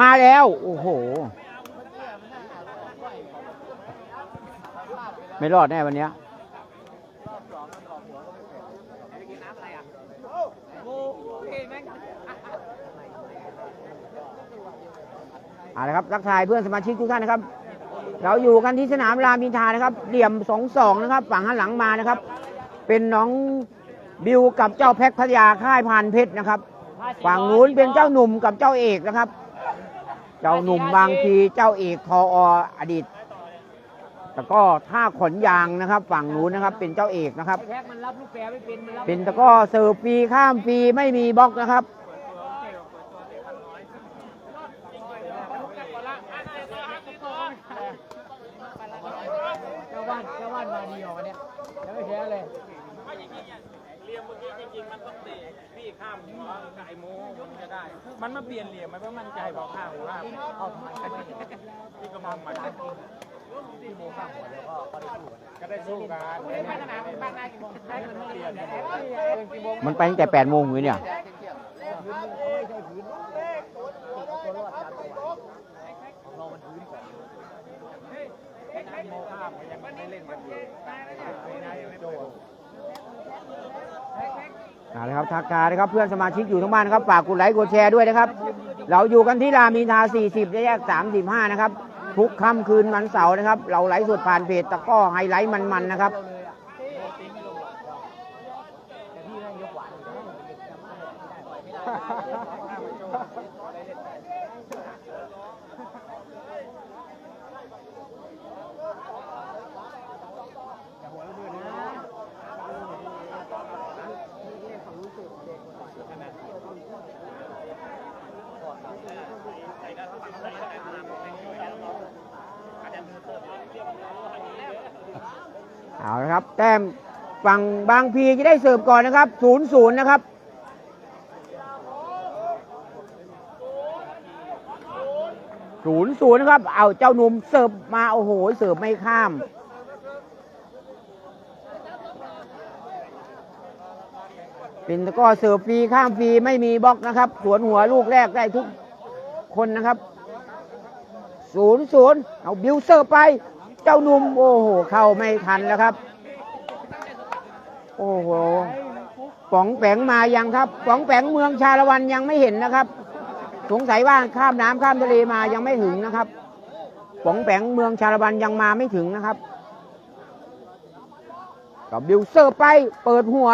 มาแล้ว โอ้โห ไม่รอดแน่วันเนี้ยเอาละครับทักทายเพื่อนสมาชิกทุกท่านนะครับ เราอยู่กันที่สนามรามอินทานะครับ เหลี่ยมสองสองนะครับ ฝั่งหันหลังมานะครับ เป็นน้องบิวกับเจ้าแพ็คพัทยาค่ายพานเพชรนะครับ ฝั่งนู้นเป็นเจ้าหนุ่มกับเจ้าเอกนะครับ เจ้าหนุ่มบางทีเจ้าเอกทออดีตแล้วก็ท่าขนยางนะครับ ฝั่งนู้นนะครับ เป็นเจ้าเอกนะครับ แพ็กมันรับลูกแปรไม่เป็นมันรับเป็นตะกร้อเสิร์ฟฟรีข้ามฟรีไม่มีบล็อกนะครับ เจ้าบ้านเจ้าบ้านมาดีออกวันเนี้ยแล้วไม่แพ้เลย เหลี่ยมเมื่อกี้จริงๆ มันต้องเตะพี่ข้ามหัวกับไอ้ โมมันจะได้ มันมาเปลี่ยนเหลี่ยมมันไม่มั่นใจบอกข้ามหัวข้าเอาที่ก็มองมันที่โมข้างหัวแล้วก็เขาได้สู้กันก็ได้สู้กันบ้านสนามบ้านนากี่โมงแพ็กมันเปลี่ยนมันไปตั้งแต่แปดโมงอยู่เนี่ยโมข้ามยังไม่เล่นมันอยู่ไม่ได้ยังไม่โดน เอาละครับทักทายนะครับเพื่อนสมาชิกอยู่ทั้งบ้านนะครับฝากกดไลค์กดแชร์ด้วยนะครับ เราอยู่กันที่รามอินทา40 แยก 35 นะครับ ทุกค่ำคืนวันเสาร์นะครับ เราไลฟ์สดผ่านเพจตะก้อไฮไลท์มันๆนะครับ เอาละครับ แต้มฝั่งบางพีจะได้เสิร์ฟก่อนนะครับศูนย์ศูนย์นะครับศูนย์ศูนย์นะครับ เอาเจ้าหนุ่มเสิร์ฟมาโอ้โหเสิร์ฟไม่ข้ามเป็นตะกร้อเสิร์ฟฟรีข้ามฟรีไม่มีบล็อกนะครับ สวนหัวลูกแรกได้ทุกคนนะครับศูนย์ศูนย์เอาบิวเซอร์ไป เจ้าหนุ่มโอ้โหเข้าไม่ทันแล้วครับ โอ้โหป๋องแปงมายังครับป๋องแปงเมืองชาละวันยังไม่เห็นนะครับ สงสัยว่าข้ามน้ำข้ามทะเลมายังไม่ถึงนะครับป๋องแปงเมืองชาละวันยังมาไม่ถึงนะครับกับบิวเซอร์ไปเปิดหัว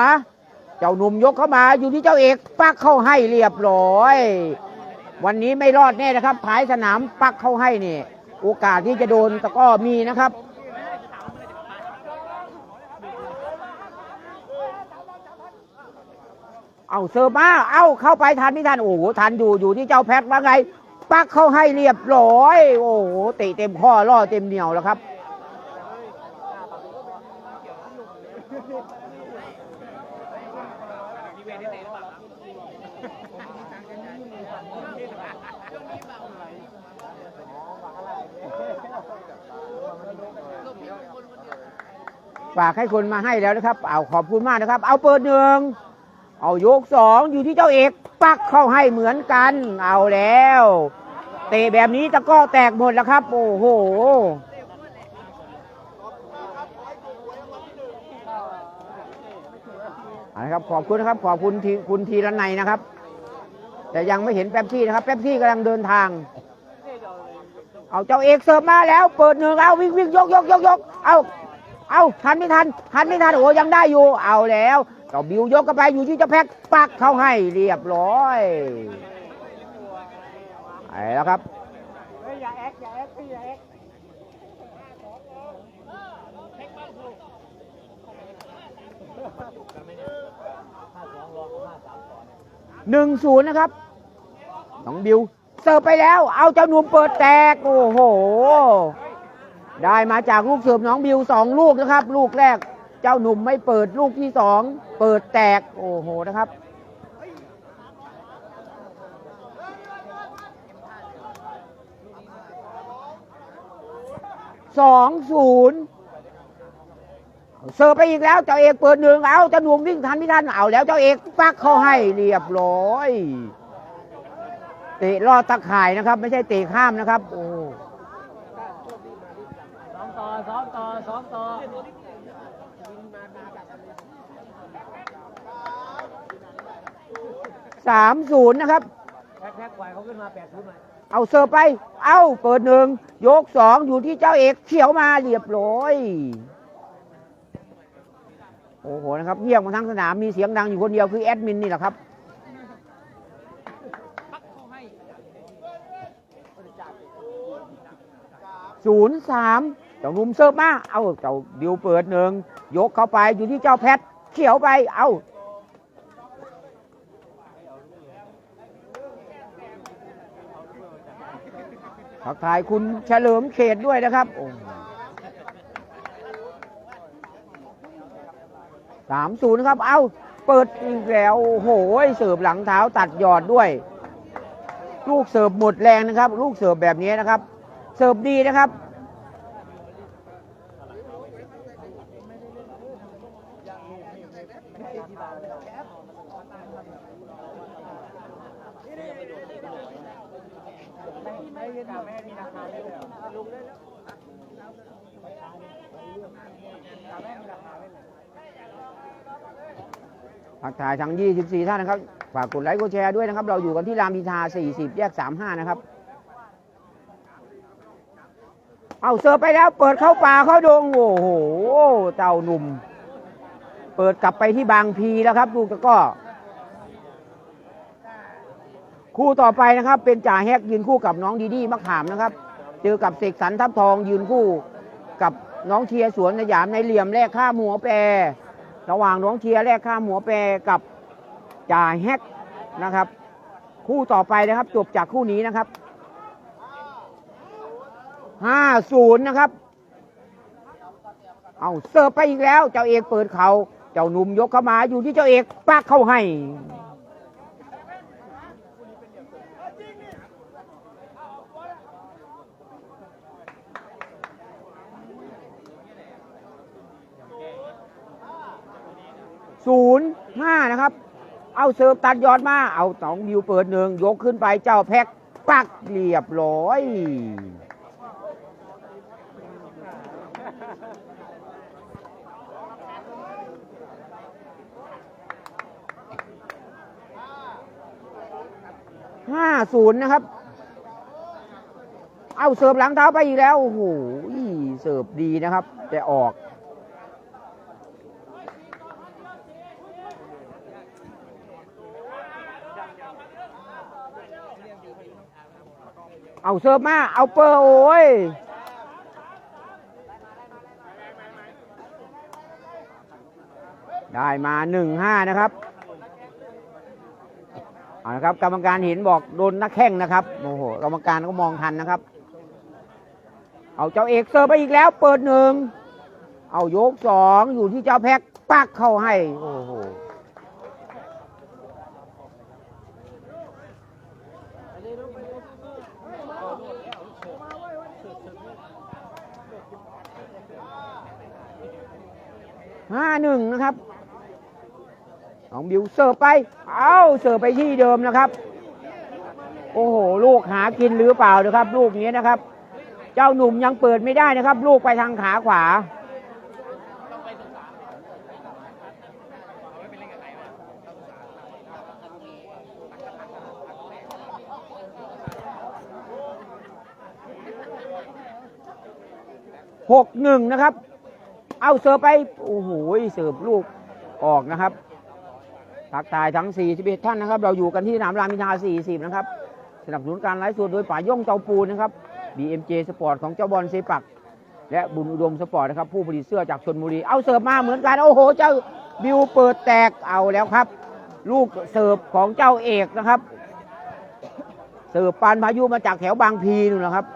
เจ้าหนุ่มยกเข้ามาอยู่ที่เจ้าเอกปักเข้าให้เรียบร้อย วันนี้ไม่รอดแน่นะครับท้ายสนามปักเข้าให้นี่ โอกาสที่จะโดนตะก้อมีนะครับเอาเซอร์มาเอาเข้าไปทันไม่ทันโอ้โหทันอยู่อยู่ที่เจ้าแพทว่าไง ปักเข้าให้เรียบร้อย โอ้โหเตะเต็มข้อล่อเต็มเหนียวแล้วครับ ฝากให้คนมาให้แล้วนะครับ เอาขอบคุณมากนะครับ เอาเปิดหนึ่งเอายกสองอยู่ที่เจ้าเอกปักเข้าให้เหมือนกัน เอาแล้ว เตะแบบนี้ตะก้อแตกหมดแล้วครับ โอ้โหเอาละครับขอบคุณนะครับขอบคุณทีคุณทีละไนยนะครับ แต่ยังไม่เห็นแป๊บซี่นะครับ แป๊บซี่กำลังเดินทาง เอาเจ้าเอกเสิร์ฟมาแล้ว เปิดหนึ่งเอาวิ่งวิ่งยกยกยกยกเอา เอาทันไม่ทันทันไม่ทันโอ้ยังได้อยู่ เอาแล้วเจ้าบิวยกกันไปอยู่ที่เจ้าแพ็กปักเข้าให้เรียบร้อยไปแล้วครับอย่าแอคอย่าแอคพี่อย่าแอคหนึ่งศูนย์นะครับน้องบิวเสิร์ฟไปแล้ว เอาเจ้าหนุ่มเปิดแตก โอ้โห ได้มาจากลูกเสิร์ฟน้องบิวสองลูกนะครับ ลูกแรกเจ้าหนุ่มไม่เปิดลูกที่สองเปิดแตกโอ้โหนะครับสองศูนย์เสิร์ฟไปอีกแล้วเจ้าเอกเปิดหนึ่งเอาเจ้าหนุ่มวิ่งทันไม่ทันเอาแล้วเจ้าเอกปักเข้าให้เรียบร้อยเตะลอดตะข่ายนะครับ ไม่ใช่เตะข้ามนะครับ โอ้ สองต่อสองต่อสองต่อสามศูนย์นะครับแพ็คแพ็คไหวเขาขึ้นมาแปดทุนมาเอาเสิร์ฟไป เอาเปิดหนึ่งยกสองอยู่ที่เจ้าเอกเขียวมาเรียบร้อย โอ้โหนะครับเงียบมาทั้งสนามมีเสียงดังอยู่คนเดียวคือแอดมินนี่แหละครับศูนย์สาม เจ้าหนุ่มเสิร์ฟมาเอาเจ้าดิวเปิดหนึ่งยกเข้าไปอยู่ที่เจ้าแพทเขียวไปเอาทักทายคุณเฉลิมเขตด้วยนะครับสามศูนย์ครับ เอาเปิดอีกแล้วโอ้โหเสิร์ฟหลังเท้าตัดหยอดด้วย ลูกเสิร์ฟหมดแรงนะครับ ลูกเสิร์ฟแบบนี้นะครับ เสิร์ฟดีนะครับ ไม่ยืนไม่ให้มีราคาเลยลุงได้แล้วไม่มีราคาเลย ทักทายทั้ง 24 ท่านนะครับ ฝากกดไลค์กดแชร์ด้วยนะครับ เราอยู่กันที่รามอินทรา40 แยก 35 นะครับ เอาเสิร์ฟไปแล้วเปิดเข้าป่าเข้าดง โอ้โห เต่าหนุ่ม เปิดกลับไปที่บางพีแล้วครับลูกตะก้อคู่ต่อไปนะครับ เป็นจ่าแฮกยืนคู่กับน้องดีดีมะขามนะครับ เจอกับเสกสรรทับทองยืนคู่กับน้องเทียสวนสยามในเหลี่ยมแรกข้ามหัวแปร ระหว่างน้องเทียแรกข้ามหัวแปรกับจ่าแฮกนะครับ คู่ต่อไปนะครับ จบจากคู่นี้นะครับ50นะครับ เอาเสิร์ฟไปอีกแล้ว เจ้าเอกเปิดเขา เจ้าหนุ่มยกเข้ามาอยู่ที่เจ้าเอกปักเข้าให้ ศูนย์ห้านะครับ เอาเสิร์ฟตัดยอดมา เอาสองบิวเปิดหนึ่งยกขึ้นไปเจ้าแพ็กปักเรียบร้อยห้าศูนย์นะครับ เอาเสิร์ฟหลังเท้าไปอีกแล้ว โอ้โห เสิร์ฟดีนะครับ แต่ออก เอาเสิร์ฟมา เอาเปอร์โอ้ยได้มาหนึ่งห้านะครับเอาละครับ กรรมการเห็นบอกโดนนักแข้งนะครับโอ้โหกรรมการก็มองทันนะครับ เอาเจ้าเอกเสิร์ฟไปอีกแล้ว เปิดหนึ่งเอายกสองอยู่ที่เจ้าแพ็กปักเข้าให้ โอ้โห ห้าหนึ่งนะครับของบิวเสิร์ฟไป เอาเสิร์ฟไปที่เดิมนะครับ โอ้โห ลูกหากินหรือเปล่านะครับ ลูกนี้นะครับ เจ้าหนุ่มยังเปิดไม่ได้นะครับ ลูกไปทางขาขวา หกหนึ่งนะครับ เอาเสิร์ฟไป โอ้โหเสิร์ฟลูกออกนะครับทักทายทั้ง 41 ท่านนะครับ เราอยู่กันที่สนามรามอินทรา40 นะครับ สนับสนุนการไลฟ์สดโดยป่าย่งเตาปูนนะครับ BMJ สปอร์ตของเจ้าบอลเซปัก และบุญอุดมสปอร์ตนะครับ ผู้ผลิตเสื้อจากชนบุรี เอาเสิร์ฟมาเหมือนกัน โอ้โห เจ้าบิวเปิดแตกเอาแล้วครับ ลูกเสิร์ฟของเจ้าเอกนะครับ เสิร์ฟปานพายุมาจากแถวบางพีนู่นนะครับ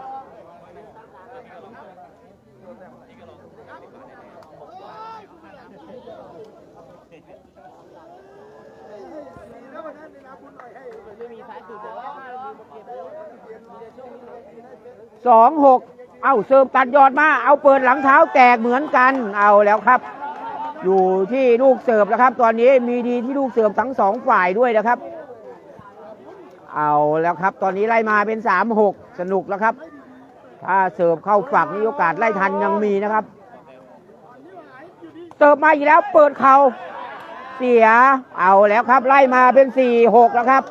สองหกเอาเสร์ฟตัดยอดมา เอาเปิดหลังเท้าแตกเหมือนกัน เอาแล้วครับ อยู่ที่ลูกเสิร์ฟแล้วครับ ตอนนี้มีดีที่ลูกเสิร์ฟทั้งสองฝ่ายด้วยนะครับ เอาแล้วครับ ตอนนี้ไล่มาเป็นสามหกสนุกแล้วครับ ถ้าเสิร์ฟเข้าฝักนี่โอกาสไล่ทันยังมีนะครับเสิร์ฟมาอีกแล้วเปิดเข่าเสีย เอาแล้วครับ ไล่มาเป็นสี่หกแล้วครับ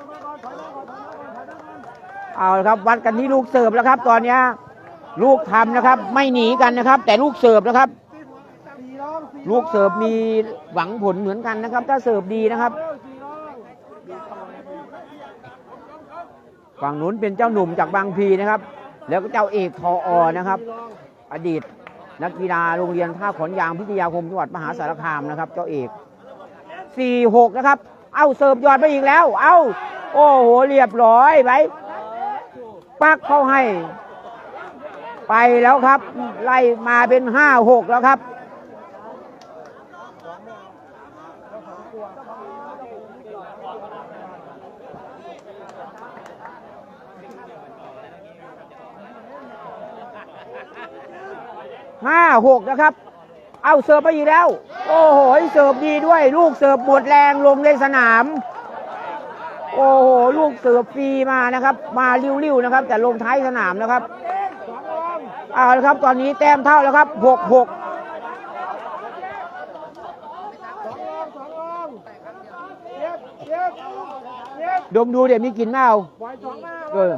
เอาละครับวัดกันที่ลูกเสิร์ฟแล้วครับ ตอนนี้ลูกทำนะครับ ไม่หนีกันนะครับ แต่ลูกเสิร์ฟนะครับ ลูกเสิร์ฟมีหวังผลเหมือนกันนะครับ ถ้าเสิร์ฟดีนะครับฝั่งนู้นเป็นเจ้าหนุ่มจากบางพีนะครับ แล้วก็เจ้าเอกทออนะครับ อดีตนักกีฬาโรงเรียนท่าขอนยางพิทยาคมจังหวัดมหาสารคามนะครับ เจ้าเอก 4-6 นะครับ เอ้าเสิร์ฟยอดไปอีกแล้ว เอ้า โอ้โห เรียบร้อยไป ปักเข้าให้ ไปแล้วครับ ไล่มาเป็น5-6แล้วครับ ห้าหกนะครับ เอาเสิร์ฟไปอีกแล้ว โอ้โห เสิร์ฟดีด้วย ลูกเสิร์ฟหมดแรงลงในสนาม โอ้โหลูกเสิร์ฟรีมานะครับ มาริ้วๆนะครับ แต่ลงท้ายสนามนะครับเอาละครับตอนนี้แต้มเท่าแล้วครับหกหกดมดูเดี๋ยวมีกลินเมาเออ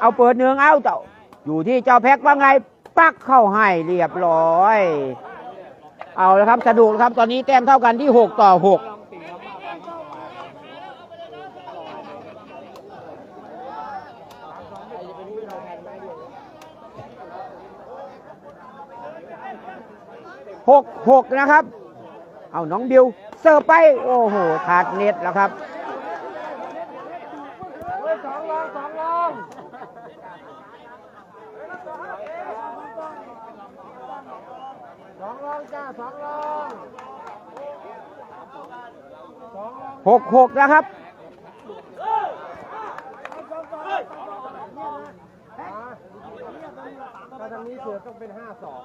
เอาเปิดเนื้อเอาเจ้าอยู่ที่เจ้าแพ็กว่าไง ปักเข้าให้เรียบร้อย เอาละครับสะดุกครับ ตอนนี้แต้มเท่ากันที่ 6 ต่อ 6 หกหกนะครับ เอาน้องบิวเสิร์ฟไปโอ้โหขาดเน็ตแล้วครับสองลองสองลองสองลองจ้าสองลองสอหกหกนะครับถ้าทางนี้เสือต้องเป็นห้าสอง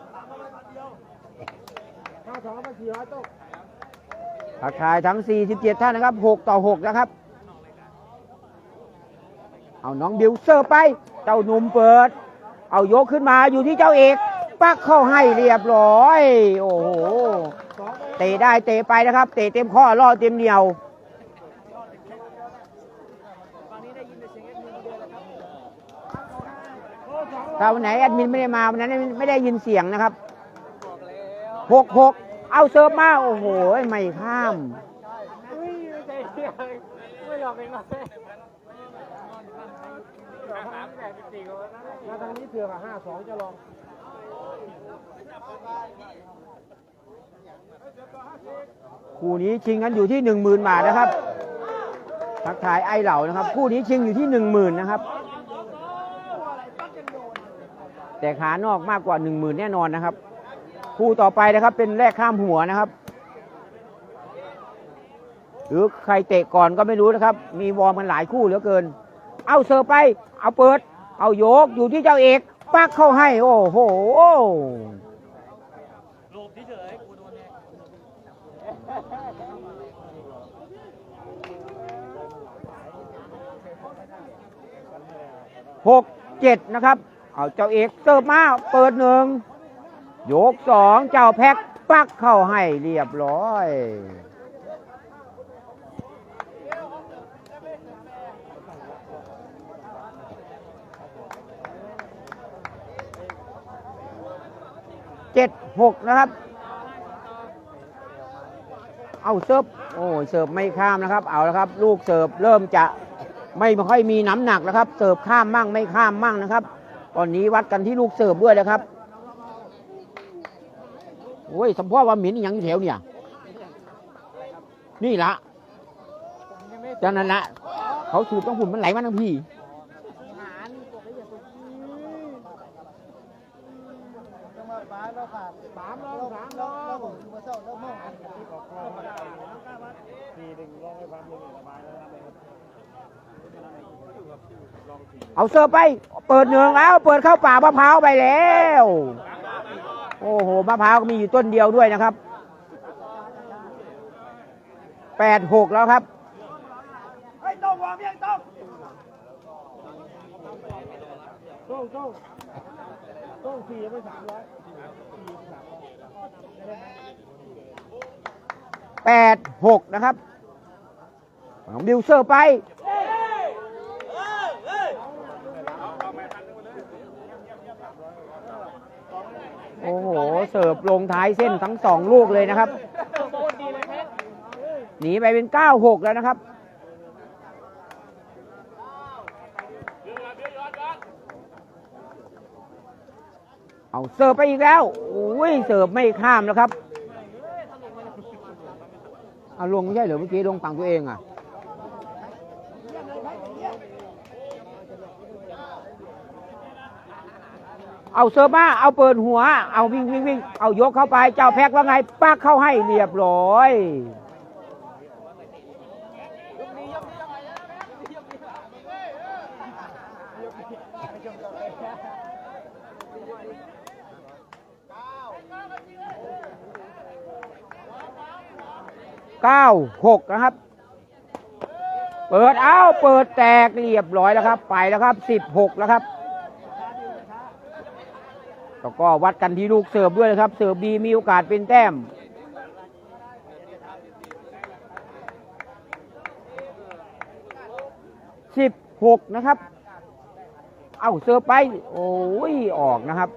ห้าสองมาสี่ร้อยต้องทักทายทั้ง 47 ท่านนะครับ 6 ต่อ 6 นะครับ เอาน้องบิวเสิร์ไป เจ้าหนุ่มเปิด เอายกขึ้นมาอยู่ที่เจ้าเอก ปักเข้าให้เรียบร้อย โอ้โห เตะได้เตะไปนะครับ เตะเต็มข้อล่อเต็มเหนียว ถ้าวันไหนแอดมินไม่ได้มาวันนั้นไม่ได้ยินเสียงนะครับ หกหกเอาเซิร์ฟมา โอ้โห ไม่ข้ามอุ้ยไม่ใจเสียไม่หยอกเองนะถ้าทางนี้เสือกับห้าสองจะลอง คู่นี้ชิงกันอยู่ที่หนึ่งหมื่นบาทนะครับ ทักทายไอเหล่านะครับ คู่นี้ชิงอยู่ที่หนึ่งหมื่นนะครับ แต่ขานอกมากกว่าหนึ่งหมื่นแน่นอนนะครับ คู่ต่อไปนะครับเป็นแรกข้ามหัวนะครับ หรือใครเตะก่อนก็ไม่รู้นะครับ มีวอร์มกันหลายคู่เหลือเกิน เอาเสิร์ฟไป เอาเปิด เอาโยกอยู่ที่เจ้าเอกปักเข้าให้ โอ้โหหกเจ็ดนะครับ เอาเจ้าเอกเสิร์ฟมาเปิดหนึ่ง ยกสองเจ้าแพ็คปักเข้าให้เรียบร้อย เจ็ดหกนะครับ เอาเสิร์ฟโอ้ยเสิร์ฟไม่ข้ามนะครับ เอาแล้วครับ ลูกเสิร์ฟเริ่มจะไม่ค่อยมีน้ำหนักแล้วครับ เสิร์ฟข้ามมั่งไม่ข้ามมั่งนะครับ ตอนนี้วัดกันที่ลูกเสิร์ฟด้วยนะครับ โอ้ยสมพ่อว่าหมิ่นอหย่างแถวเนี่ย นี่ละจากนั้นละเขาสูบต้องหุ่นมันไหลมาทั้งพี่เอาเสิร์ฟไป เปิดหนึ่งแล้ว เปิดเข้าป่ามะพร้าวไปแล้ว โอ้โหมะพร้าวมีอยู่ต้นเดียวด้วยนะครับแปดหกแล้วครับแปดหกนะครับบิวเซอร์ไป เสิร์ฟลงท้ายเส้นทั้งสองลูกเลยนะครับ หนีไปเป็น 9-6 แล้วนะครับเอาเสิร์ฟไปอีกแล้วโอ้ยเสิร์ฟไม่ข้ามแล้วครับ เอาลงไม่ใช่เหรอเมื่อกี้ลงฝั่งตัวเองอะ เอาเสิร์ฟมาเอาเปิดหัว เอาวิ่งวิ่งวิ่งเอายกเข้าไป เจ้าแพ็กว่าไงปักเข้าให้เรียบร้อยเก้าหกนะครับ เปิดเอาเปิดแตกเรียบร้อยแล้วครับ ไปแล้วครับสิบหกแล้วครับ แล้วก็วัดกันที่ลูกเสิร์ฟด้วยนะครับ เสิร์ฟดีมีโอกาสเป็นแต้ม สิบหกนะครับ เอาเสิร์ฟไป โอ้ย ออกนะครับ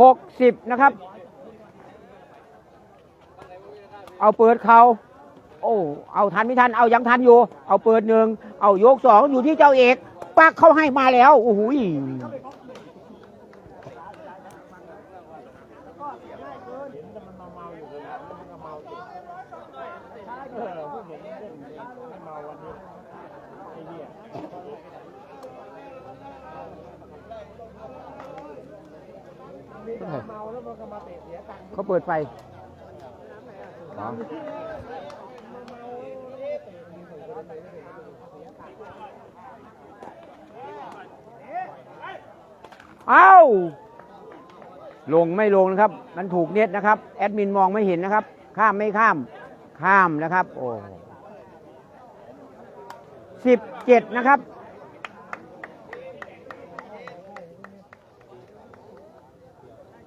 หกสิบนะครับ เอาเปิดเขาโอ้ เอาทันไม่ทัน เอายังทันอยู่ เอาเปิดหนึ่ง เอายกสองอยู่ที่เจ้าเอกปักเข้าให้มาแล้ว โอ้โหเขาเปิดไฟ เอาลงไม่ลงนะครับ มันถูกเน็ตนะครับ แอดมินมองไม่เห็นนะครับ ข้ามไม่ข้าม ข้ามนะครับ โอ้สิบเจ็ดนะครับ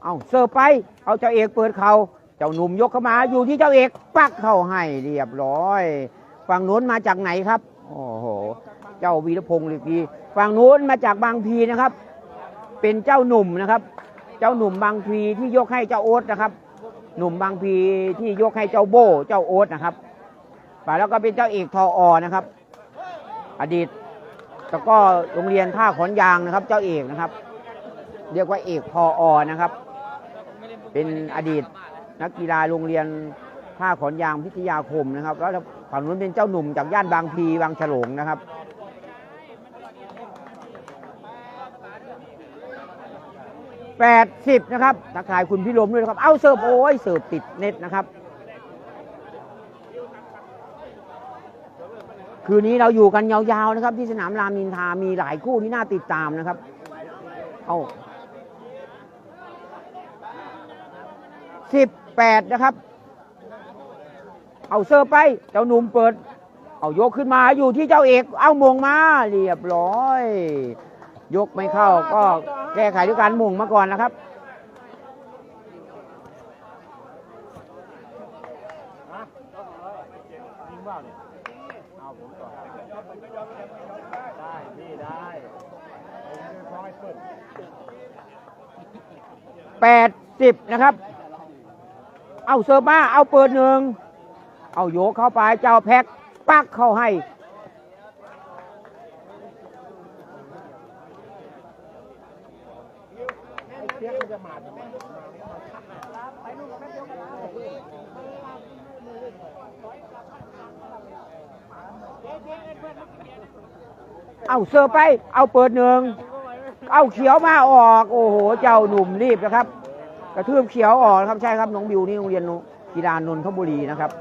เอาเสิร์ฟไป เอาเจ้าเอกเปิดเขา เจ้าหนุ่มยกเข้ามาอยู่ที่เจ้าเอกปักเข้าให้เรียบร้อย ฝั่งโน้นมาจากไหนครับ โอ้โห เจ้าวีรพงศ์หรือพีฝั่งโน้นมาจากบางพีนะครับ เป็นเจ้าหนุ่มนะครับ เจ้าหนุ่มบางพีที่ยกให้เจ้าโอ๊ตนะครับ หนุ่มบางพีที่ยกให้เจ้าโบเจ้าโอ๊ตนะครับไปแล้วก็เป็นเจ้าเอกทออนะครับ อดีตแล้วก็โรงเรียนท่าขอนยางนะครับ เจ้าเอกนะครับ เรียกว่าเอกพออนะครับ เป็นอดีต นักกีฬาโรงเรียนท่าขอนยางพิทยาคมนะครับ แล้วฝั่งนู้นเป็นเจ้าหนุ่มจากย่านบางพีบางฉลงนะครับแปดสิบนะครับทักทายคุณพี่ลมด้วยนะครับ เอาเสิร์ฟโอ้ยเสิร์ฟติดเน็ตนะครับ คืนนี้เราอยู่กันยาวๆนะครับ ที่สนามรามอินทามีหลายคู่ที่น่าติดตามนะครับ เอาสิบ แปดนะครับ เอาเซอร์ฟไป เจ้าหนุ่มเปิด เอายกขึ้นมาอยู่ที่เจ้าเอก เอามงมา เรียบร้อย ยกไม่เข้าก็แก้ไขด้วยการมงมาก่อนนะครับแปดสิบนะครับ เอาเซอร์ฟมาเอาเปิดหนึ่งเอาโยกเข้าไปเจ้าแพ็กปักเข้าให้เอาเสิร์ไป เอาเปิดหนึ่ง เอาเขียวมาออก โอ้โห เจ้าหนุ่มรีบนะครับ ระทืบเขียวอ่อนครับใช่ครับน้องบิวนี่โรงเรียนกีฬานนทบุรีนะครับ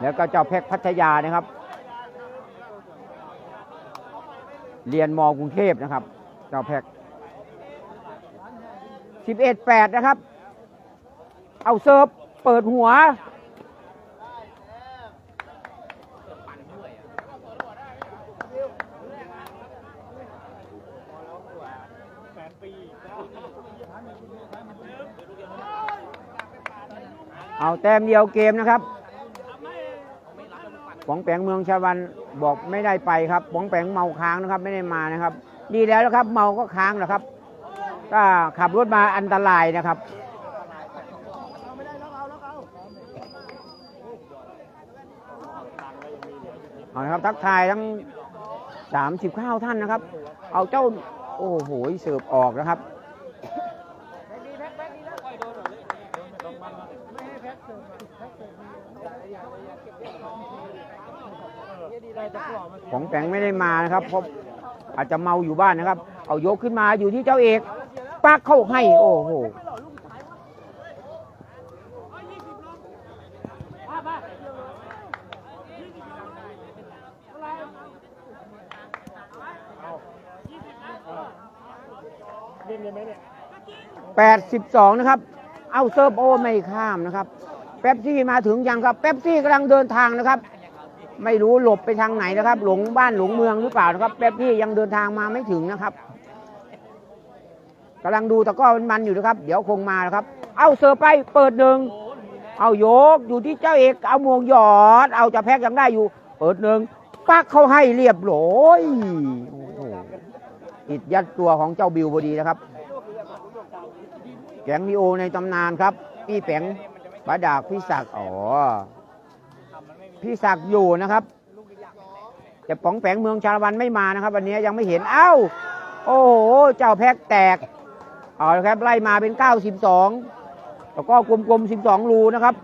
แล้วก็เจ้าแพชรพัทยานะครับ เรียนมกรุงเทพนะครับ เจ้าแพชรสิบเอ็ดแปดนะครับ เอาเซิร์ฟเปิดหัว แปดปีแล้ว เอา แต้มเดียวเกมนะครับป๋องแปงเมืองชาวันบอกไม่ได้ไปครับป๋องแปงเมาค้างนะครับ ไม่ได้มานะครับ ดีแล้วนะครับ เมาก็ค้างนะครับ ถ้าขับรถมาอันตรายนะครับเอาละครับทักทายทั้ง39ท่านนะครับ เอาเจ้า โอ้โหเสิร์ฟออกนะครับ ของแปงไม่ได้มานะครับเพราะอาจจะเมาอยู่บ้านนะครับ เอายกขึ้นมาอยู่ที่เจ้าเอกปักเข้าให้ โอ้โหเล่นยังไหมเนี่ย82นะครับ เอาเซิร์ฟโอไม่ข้ามนะครับเป๊ปซี่มาถึงยังครับเป๊ปซี่กำลังเดินทางนะครับ ไม่รู้หลบไปทางไหนนะครับ หลงบ้านหลงเมืองหรือเปล่านะครับเป๊ปซี่ยังเดินทางมาไม่ถึงนะครับกำลังดูตะก้อมันอยู่นะครับ เดี๋ยวคงมานะครับ เอาเสิร์ฟไปเปิดหนึ่งเอาโยกอยู่ที่เจ้าเอกเอาหมวงหยอด เอาจะแพ็กยังได้อยู่ เปิดหนึ่งปักเขาให้เรียบร้อยอิดยัดตัวของเจ้าบิวพอดีนะครับแกงมีโอในตำนานครับ พี่แปงปาดากพี่ศักดิ์อ๋อ พี่ศักดิ์อยู่นะครับแต่ป๋องแปงเมืองชาละวันไม่มานะครับ วันนี้ยังไม่เห็นเอ้า โอ้โห เจ้าแพ็กแตกเอาละครับไล่มาเป็น 92 แล้วก็กลมๆ 12 รูนะครับ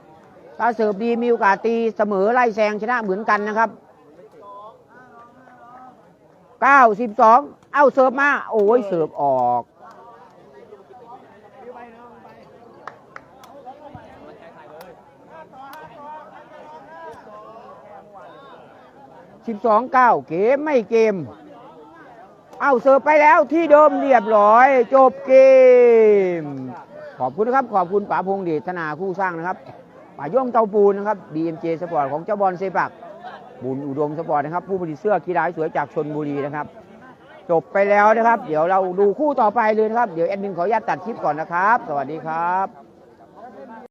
ถ้าเสิร์ฟดีมีโอกาสตีเสมอไล่แซงชนะเหมือนกันนะครับ 92 เอ้าเสิร์ฟมา โอ้ยเสิร์ฟออก 12 9เก้าเกมไม่เกม เอาเสิร์ฟไปแล้วที่เดิมเรียบร้อย จบเกม ขอบคุณนะครับ ขอบคุณป๋าพงษ์เดชธนาคู่สร้างนะครับป๋าย่งเตาปูนนะครับ BMJ สปอร์ตของเจ้าบอลเซปัก บุญอุดมสปอร์ตนะครับ ผู้ผลิตเสื้อกีฬาสวยจากชนบุรีนะครับ จบไปแล้วนะครับ เดี๋ยวเราดูคู่ต่อไปเลยนะครับ เดี๋ยวแอดมินขออนุญาตตัดคลิปก่อนนะครับ สวัสดีครับ